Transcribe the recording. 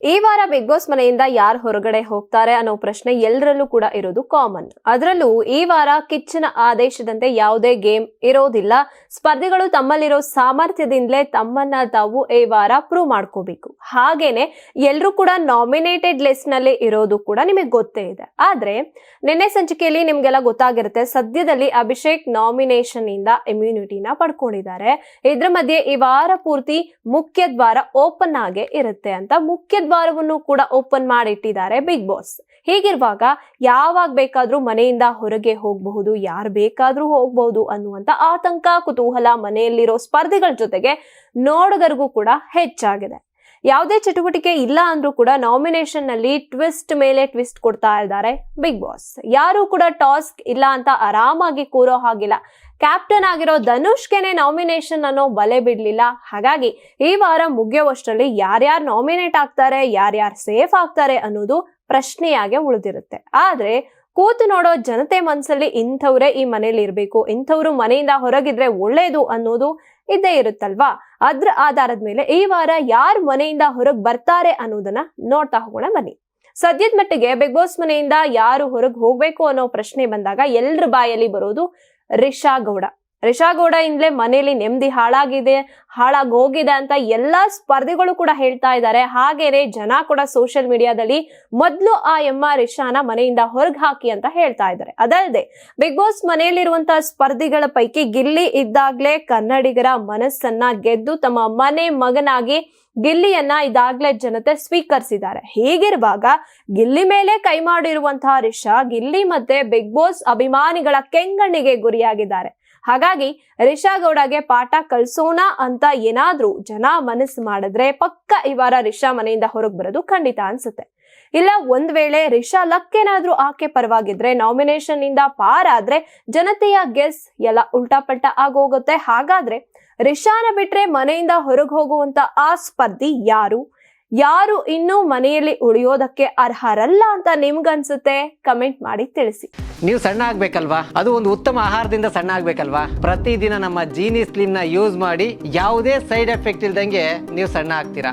ಈ ವಾರ big boss ಮನೆಯಿಂದ ಯಾರು ಹೊರಗಡೆ ಹೋಗ್ತಾರೆ ಅನ್ನೋ ಪ್ರಶ್ನೆ ಎಲ್ಲರಲ್ಲೂ ಕೂಡ ಇರೋದು ಕಾಮನ್ ಅದರಲ್ಲೂ ಈ ವಾರ ಕಿಚ್ಚನ ಆದೇಶದಂತೆ ಯಾವುದೇ ಗೇಮ್ ಇರೋದಿಲ್ಲ. ಸ್ಪರ್ಧಿಗಳು ತಮ್ಮಲ್ಲಿರೋ ಸಾಮರ್ಥ್ಯದಿಂದಲೇ ತಮ್ಮನ್ನ ತಾವು ಈ ವಾರ ಪ್ರೂವ್ ಮಾಡ್ಕೋಬೇಕು. ಹಾಗೇನೆ ಎಲ್ಲರೂ ಕೂಡ ನಾಮಿನೇಟೆಡ್ ಲಿಸ್ಟ್ನಲ್ಲಿ ಇರೋದು ಕೂಡ ನಿಮಗೆ ಗೊತ್ತೇ ಇದೆ. ಆದ್ರೆ ನಿನ್ನೆ ಸಂಚಿಕೆಯಲ್ಲಿ ನಿಮ್ಗೆಲ್ಲ ಗೊತ್ತಾಗಿರುತ್ತೆ, ಸದ್ಯದಲ್ಲಿ ಅಭಿಷೇಕ್ ನಾಮಿನೇಷನ್ ಇಂದ ಇಮ್ಯುನಿಟಿನ ಪಡ್ಕೊಂಡಿದ್ದಾರೆ. ಇದ್ರ ಮಧ್ಯೆ ಈ ವಾರ ಪೂರ್ತಿ ಮುಖ್ಯ ದ್ವಾರ ಓಪನ್ ಆಗೇ ಇರುತ್ತೆ ಅಂತ ಮುಖ್ಯ ದ್ವಾರವನ್ನು ಕೂಡ ಓಪನ್ ಮಾಡಿಟ್ಟಿದ್ದಾರೆ ಬಿಗ್ ಬಾಸ್. ಹೀಗಿರುವಾಗ ಯಾವಾಗ ಬೇಕಾದ್ರೂ ಮನೆಯಿಂದ ಹೊರಗೆ ಹೋಗಬಹುದು, ಯಾರು ಬೇಕಾದ್ರೂ ಹೋಗಬಹುದು ಅನ್ನುವಂತ ಆತಂಕ, ಕುತೂಹಲ, ಮನೆಯಲ್ಲಿರೋ ಸ್ಪರ್ಧಿಗಳ ಜೊತೆಗೆ ನೋಡುಗರಿಗೂ ಕೂಡ ಹೆಚ್ಚಾಗಿದೆ. ಯಾವುದೇ ಚಟುವಟಿಕೆ ಇಲ್ಲ ಅಂದ್ರೂ ಕೂಡ ನಾಮಿನೇಷನ್ನಲ್ಲಿ ಟ್ವಿಸ್ಟ್ ಮೇಲೆ ಟ್ವಿಸ್ಟ್ ಕೊಡ್ತಾ ಇದ್ದಾರೆ ಬಿಗ್ ಬಾಸ್. ಯಾರು ಕೂಡ ಟಾಸ್ಕ್ ಇಲ್ಲ ಅಂತ ಆರಾಮಾಗಿ ಕೂರೋ ಹಾಗಿಲ್ಲ. ಕ್ಯಾಪ್ಟನ್ ಆಗಿರೋ ಧನುಷ್ಗೆನೆ ನಾಮಿನೇಷನ್ ಅನ್ನೋ ಬಲೆ ಬಿಡ್ಲಿಲ್ಲ. ಹಾಗಾಗಿ ಈ ವಾರ ಮುಗಿಯುವಷ್ಟರಲ್ಲಿ ಯಾರ್ಯಾರು ನಾಮಿನೇಟ್ ಆಗ್ತಾರೆ, ಯಾರ್ಯಾರು ಸೇಫ್ ಆಗ್ತಾರೆ ಅನ್ನೋದು ಪ್ರಶ್ನೆಯಾಗೆ ಉಳಿದಿರುತ್ತೆ. ಆದ್ರೆ ಕೂತು ನೋಡೋ ಜನತೆ ಮನಸ್ಸಲ್ಲಿ ಇಂಥವ್ರೇ ಈ ಮನೇಲಿ ಇರಬೇಕು, ಇಂಥವ್ರು ಮನೆಯಿಂದ ಹೊರಗಿದ್ರೆ ಒಳ್ಳೇದು ಅನ್ನೋದು ಇದ್ದೇ ಇರುತ್ತಲ್ವಾ? ಅದ್ರ ಆಧಾರದ ಮೇಲೆ ಈ ವಾರ ಯಾರು ಮನೆಯಿಂದ ಹೊರಗೆ ಬರ್ತಾರೆ ಅನ್ನೋದನ್ನ ನೋಡ್ತಾ ಹೋಗೋಣ ಬನ್ನಿ. ಸದ್ಯದ ಮಟ್ಟಿಗೆ ಬಿಗ್ ಬಾಸ್ ಮನೆಯಿಂದ ಯಾರು ಹೊರಗೆ ಹೋಗ್ಬೇಕು ಅನ್ನೋ ಪ್ರಶ್ನೆ ಬಂದಾಗ ಎಲ್ರ ಬಾಯಲ್ಲಿ ಬರೋದು ರಿಷಾ ಗೌಡ. ರಿಷಾ ಗೌಡ ಇಂದಲೇ ಮನೆಯಲ್ಲಿ ನೆಮ್ಮದಿ ಹಾಳಾಗಿದೆ ಹಾಳಾಗಿ ಹೋಗಿದೆ ಅಂತ ಎಲ್ಲಾ ಸ್ಪರ್ಧಿಗಳು ಕೂಡ ಹೇಳ್ತಾ ಇದ್ದಾರೆ. ಹಾಗೇನೆ ಜನ ಕೂಡ ಸೋಷಿಯಲ್ ಮೀಡಿಯಾದಲ್ಲಿ ಮೊದಲು ಆ ಎಮ್ಮ ರಿಷಾನ ಮನೆಯಿಂದ ಹೊರಗೆ ಹಾಕಿ ಅಂತ ಹೇಳ್ತಾ ಇದ್ದಾರೆ. ಅದಲ್ಲದೆ ಬಿಗ್ ಬಾಸ್ ಮನೆಯಲ್ಲಿರುವಂತಹ ಸ್ಪರ್ಧಿಗಳ ಪೈಕಿ ಗಿಲ್ಲಿ ಇದ್ದಾಗ್ಲೇ ಕನ್ನಡಿಗರ ಮನಸ್ಸನ್ನ ಗೆದ್ದು ತಮ್ಮ ಮನೆ ಮಗನಾಗಿ ಗಿಲ್ಲಿಯನ್ನ ಇದಾಗ್ಲೇ ಜನತೆ ಸ್ವೀಕರಿಸಿದ್ದಾರೆ. ಹೀಗಿರುವಾಗ ಗಿಲ್ಲಿ ಮೇಲೆ ಕೈ ಮಾಡಿರುವಂತಹ ರಿಷಾ, ಗಿಲ್ಲಿ ಮತ್ತೆ ಬಿಗ್ ಬಾಸ್ ಅಭಿಮಾನಿಗಳ ಕೆಂಗಣ್ಣಿಗೆ ಗುರಿಯಾಗಿದ್ದಾರೆ. ಹಾಗಾಗಿ ರಿಷಾ ಗೌಡಗೆ ಪಾಠ ಕಲ್ಸೋಣ ಅಂತ ಏನಾದ್ರೂ ಜನ ಮನಸ್ಸು ಮಾಡಿದ್ರೆ ಪಕ್ಕ ಈ ವಾರ ರಿಷಾ ಮನೆಯಿಂದ ಹೊರಗೆ ಬರೋದು ಖಂಡಿತ ಅನ್ಸುತ್ತೆ. ಇಲ್ಲ, ಒಂದ್ ವೇಳೆ ರಿಷಾ ಲಕ್ ಏನಾದ್ರೂ ಆಕೆ ಪರವಾಗಿದ್ರೆ ನಾಮಿನೇಷನ್ ಇಂದ ಪಾರಾದ್ರೆ ಜನತೆಯ ಗೆಸ್ ಎಲ್ಲ ಉಲ್ಟಾ ಪಲ್ಟಾ ಆಗೋಗುತ್ತೆ. ಹಾಗಾದ್ರೆ ರಿಷಾನ ಬಿಟ್ರೆ ಮನೆಯಿಂದ ಹೊರಗೆ ಹೋಗುವಂತ ಆ ಸ್ಪರ್ಧಿ ಯಾರು? ಯಾರು ಇನ್ನೂ ಮನೆಯಲ್ಲಿ ಉಳಿಯೋದಕ್ಕೆ ಅರ್ಹರಲ್ಲ ಅಂತ ನಿಮ್ಗನ್ಸುತ್ತೆ? ಕಮೆಂಟ್ ಮಾಡಿ ತಿಳಿಸಿ. ನೀವು ಸಣ್ಣ ಆಗ್ಬೇಕಲ್ವಾ? ಅದು ಒಂದು ಉತ್ತಮ ಆಹಾರದಿಂದ ಸಣ್ಣ ಆಗ್ಬೇಕಲ್ವಾ? ಪ್ರತಿದಿನ ನಮ್ಮ ಜೀನಿ ಸ್ಲಿಮ್ನ ಯೂಸ್ ಮಾಡಿ ಯಾವುದೇ ಸೈಡ್ ಎಫೆಕ್ಟ್ ಇಲ್ದಂಗೆ ನೀವು ಸಣ್ಣ ಆಗ್ತೀರಾ?